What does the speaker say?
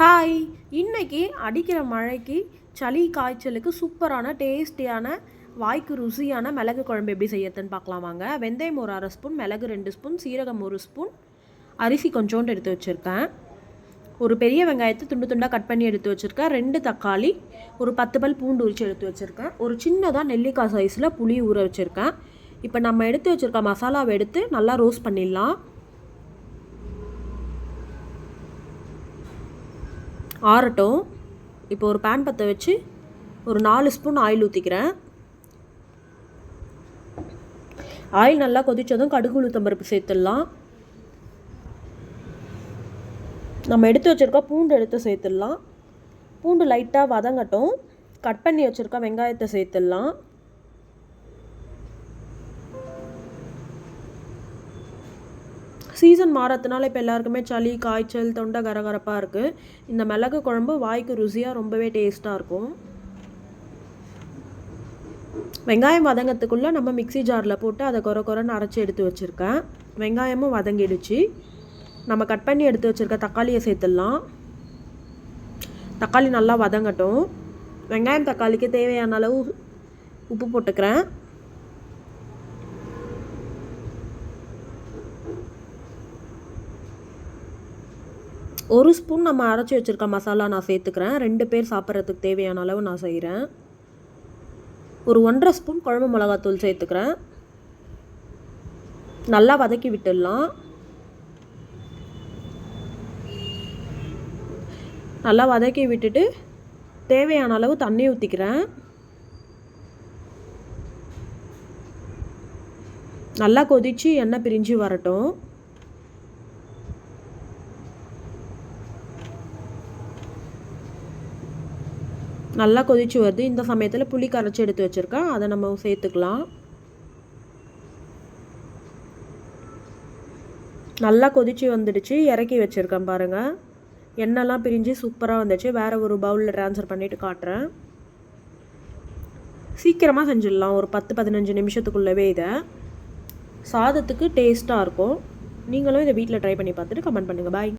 Hi. இன்றைக்கி அடிக்கிற மழைக்கு சளி காய்ச்சலுக்கு சூப்பரான டேஸ்டியான வாய்க்கு ருசியான மிளகு குழம்பு எப்படி செய்யறதுன்னு பார்க்கலாம் வாங்க. வெந்தயம் ஒரு அரை ஸ்பூன் மிளகு ரெண்டு ஸ்பூன் சீரகம் ஒரு ஸ்பூன் அரிசி கொஞ்சோண்டு எடுத்து வச்சுருக்கேன். ஒரு பெரிய வெங்காயத்தை துண்டு துண்டாக கட் பண்ணி எடுத்து வச்சுருக்கேன். ரெண்டு தக்காளி ஒரு பத்து பல் பூண்டு உரிச்சு எடுத்து வச்சுருக்கேன். ஒரு சின்னதாக நெல்லிக்காய் சைஸில் புளி ஊற வச்சுருக்கேன். இப்போ நம்ம எடுத்து வச்சுருக்க மசாலாவை எடுத்து நல்லா ரோஸ்ட் பண்ணிடலாம். ஆறட்டும். இப்போ ஒரு பேன் பற்ற வச்சு ஒரு நாலு ஸ்பூன் ஆயில் ஊற்றிக்கிறேன் ஆயில் நல்லா கொதித்ததும் கடுகு உளுத்தம்பருப்பு சேர்த்துடலாம். நம்ம எடுத்து வச்சுருக்கோம் பூண்டு எடுத்து சேர்த்துடலாம். பூண்டு லைட்டாக வதங்கட்டும். கட் பண்ணி வச்சுருக்க வெங்காயத்தை சேர்த்துடலாம். சீசன் மாறத்துனால இப்போ எல்லாருக்குமே சளி காய்ச்சல் தொண்டை கரகரப்பாக இருக்குது இந்த மிளகு குழம்பு வாய்க்கு ருசியாக ரொம்பவே டேஸ்ட்டாக இருக்கும். வெங்காயம் வதங்கத்துக்குள்ளே நம்ம மிக்சி ஜாரில் போட்டு அதை குறை குறைன்னு அரைச்சி எடுத்து வச்சுருக்கேன். வெங்காயமும் வதங்கிடுச்சு. நம்ம கட் பண்ணி எடுத்து வச்சுருக்க தக்காளியை சேர்த்துடலாம். தக்காளி நல்லா வதங்கட்டும். வெங்காயம் தக்காளிக்கு தேவையான அளவு உப்பு போட்டுக்கிறேன். ஒரு ஸ்பூன் நம்ம அரைச்சி வச்சுருக்க மசாலா நான் சேர்த்துக்கிறேன். ரெண்டு பேர் சாப்பிட்றதுக்கு தேவையான அளவு நான் செய்கிறேன் ஒரு ஒன்றரை ஸ்பூன் குழம்பு மிளகாத்தூள் சேர்த்துக்கிறேன். நல்லா வதக்கி விட்டுடலாம். நல்லா வதக்கி விட்டுட்டு தேவையான அளவு தண்ணி ஊற்றிக்கிறேன் நல்லா கொதித்து எண்ணெய் பிரிஞ்சு வரட்டும். நல்லா கொதிச்சு வருது. இந்த சமயத்தில் புளி கரைச்சி எடுத்து வச்சுருக்கேன். அதை நம்ம சேர்த்துக்கலாம். நல்லா கொதிச்சு வந்துடுச்சு. இறக்கி வச்சுருக்கேன் பாருங்கள் எண்ணெய்லாம் பிரிஞ்சு சூப்பராக வந்துச்சு. வேறு ஒரு பவுலில் ட்ரான்ஸ்ஃபர் பண்ணிவிட்டு காட்டுறேன். சீக்கிரமாக செஞ்சிடலாம். ஒரு பத்து பதினஞ்சு நிமிஷத்துக்குள்ளவே இதை. சாதத்துக்கு டேஸ்ட்டாக இருக்கும். நீங்களும் இதை வீட்டில் ட்ரை பண்ணி பார்த்துட்டு கமெண்ட் பண்ணுங்கள் பாய்